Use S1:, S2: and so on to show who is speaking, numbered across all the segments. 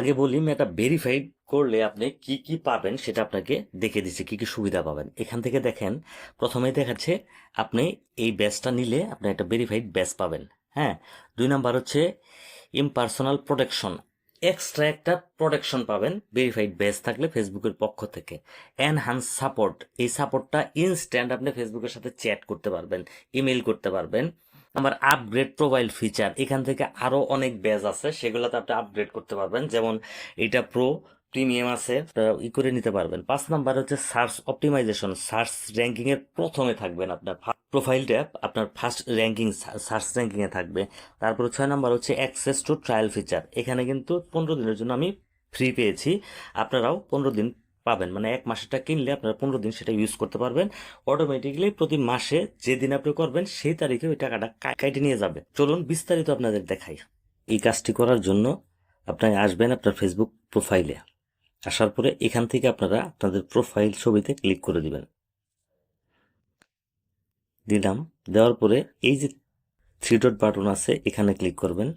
S1: আগে বলি মেটা ভেরিফাইড করলে আপনি কি কি পাবেন সেটা আপনাকে দেখে দিচ্ছে, কি কি সুবিধা পাবেন। এখান থেকে দেখেন প্রথমেই দেখাচ্ছে আপনি এই ব্যাচটা নিলে আপনি একটা ভেরিফাইড ব্যাচ পাবেন হ্যাঁ? দুই নাম্বার হচ্ছে ইমপার্সোনাল প্রোটেকশন এক্সট্রা একটা প্রোটেকশন পাবেন ভেরিফাইড ব্যাচ থাকলে ফেসবুকের পক্ষ থেকে। এনহান্স সাপোর্ট এই সাপোর্টটা ইনস্ট্যান্ট আপনি ফেসবুকের সাথে চ্যাট করতে পারবেন ইমেল করতে পারবেন। আমার আপগ্রেড প্রোফাইল ফিচার এখান থেকে আরও অনেক ব্যাজ আছে, সেগুলোতে আপনি আপগ্রেড করতে পারবেন। যেমন এটা প্রো প্রিমিয়াম আছে ই করে নিতে পারবেন। পাঁচ নাম্বার হচ্ছে সার্চ অপটিমাইজেশন সার্চ র্যাঙ্কিং এর প্রথমে থাকবেন আপনার প্রোফাইলটা আপনার ফার্স্ট র্যাঙ্কিং সার্চ র্যাঙ্কিং এ থাকবে। তারপরে ছয় নাম্বার হচ্ছে অ্যাক্সেস টু ট্রায়াল ফিচার এখানে কিন্তু পনেরো দিনের জন্য আমি ফ্রি পেয়েছি। আপনারাও পনেরো দিন পাবেন। মানে এক মাসেরটা কিনলে আপনারা পনেরো দিন সেটা ইউজ করতে পারবেন। অটোমেটিকলি প্রতি মাসে যেদিন আপনি করবেন, সেই তারিখে ওই টাকাটা কেটে নিয়ে যাবে। চলুন বিস্তারিত আপনাদের দেখাই। এই কাজটি করার জন্য আপনারা আসবেন আপনার ফেসবুক প্রোফাইলে আসার পরে এখান থেকে আপনারা আপনাদের প্রোফাইল ছবিতে ক্লিক করে দিবেন। দিলাম। দেওয়ার পরে এই যে থ্রি ডট বাটন আছে, এখানে ক্লিক করবেন।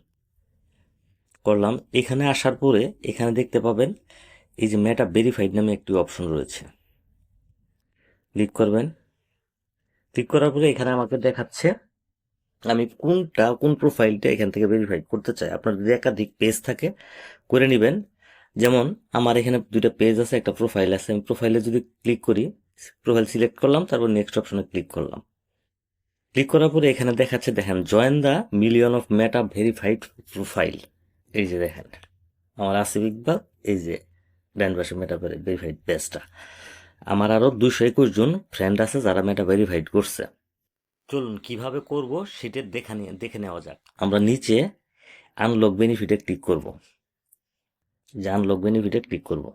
S1: করলাম। এখানে আসার পরে এখানে দেখতে পাবেন এই যে মেটা ভেরিফাইড নামে একটি অপশন রয়েছে। ক্লিক করবেন। ক্লিক করার পরে এখানে আমাকে দেখাচ্ছে, আমি কোনটা, কোন প্রোফাইলটা এখান থেকে ভেরিফাইড করতে চাই। আপনার যদি একাধিক পেজ থাকে, করে নেবেন। যেমন, আমার এখানে দুইটা পেজ আছে, একটা প্রোফাইল আছে। আমি প্রোফাইলে যদি ক্লিক করি প্রোফাইল সিলেক্ট করলাম, তারপর নেক্সট অপশনে ক্লিক করলাম। ক্লিক করার পরে এখানে দেখাচ্ছে, দেখেন join the million of Meta verified profile এই যে দেখেন, আমার আসিফ ইকবাল, এই যে ব্র্যান্ড মেটা ভেরিফাইড পেজটা আমার আরও দুশো একুশ জন ফ্রেন্ড আছে যারা মেটা ভেরিফাইড করছে। চলুন, কীভাবে করব সেটা দেখা নিয়ে দেখে নেওয়া যাক। আমরা নিচে আনলক বেনিফিটে ক্লিক করব। যে আনলক বেনিফিটে ক্লিক করব।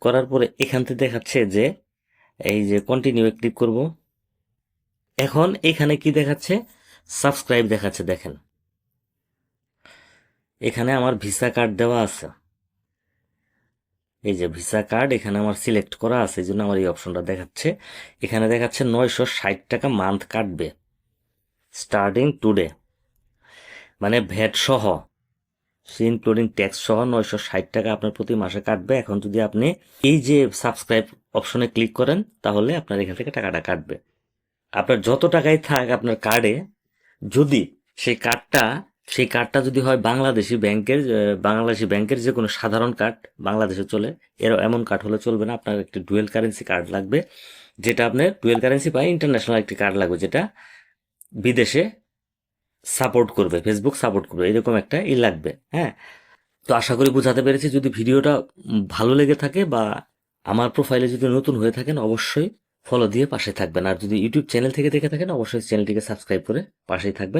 S1: করার পরে এখান থেকে দেখাচ্ছে যে এই যে কন্টিনিউ ক্লিক করব। এখন এখানে কি দেখাচ্ছে? সাবস্ক্রাইব দেখাচ্ছে, দেখেন। এখানে আমার ভিসা কার্ড দেওয়া আছে। এই যে ভিসা কার্ড, এখানে আমার সিলেক্ট করা আছে, এই জন্য আমার এই অপশনটা দেখাচ্ছে। এখানে দেখাচ্ছে নয়শো ষাট টাকা মান্থ কাটবে স্টার্টিং টুডে মানে ভ্যাট সহ ইনক্লুডিং ট্যাক্স সহ নয়শো ষাট টাকা আপনার প্রতি মাসে কাটবে। এখন যদি আপনি এই যে সাবস্ক্রাইব অপশনে ক্লিক করেন, তাহলে আপনার এখান থেকে টাকাটা কাটবে। আপনার যত টাকাই থাক আপনার কার্ডে যদি সেই কার্ডটা সেই কার্ডটা যদি হয় বাংলাদেশি ব্যাংকের বাংলাদেশি ব্যাংকের যে কোনো সাধারণ কার্ড বাংলাদেশে চলে এর এমন কার্ড হলে চলবে না। আপনার একটি ডুয়েল কারেন্সি কার্ড লাগবে, যেটা আপনার ডুয়েল কারেন্সি পাই ইন্টারন্যাশনাল একটি কার্ড লাগবে, যেটা বিদেশে সাপোর্ট করবে ফেসবুক সাপোর্ট করবে, এরকম একটা ই লাগবে হ্যাঁ? তো আশা করি বোঝাতে পেরেছি। যদি ভিডিওটা ভালো লেগে থাকে বা আমার প্রোফাইলে যদি নতুন হয়ে থাকেন, অবশ্যই ফলো দিয়ে পাশে থাকবেন। আর যদি ইউটিউব চ্যানেল থেকে দেখে থাকেন, অবশ্যই চ্যানেলটিকে সাবস্ক্রাইব করে পাশেই থাকবেন।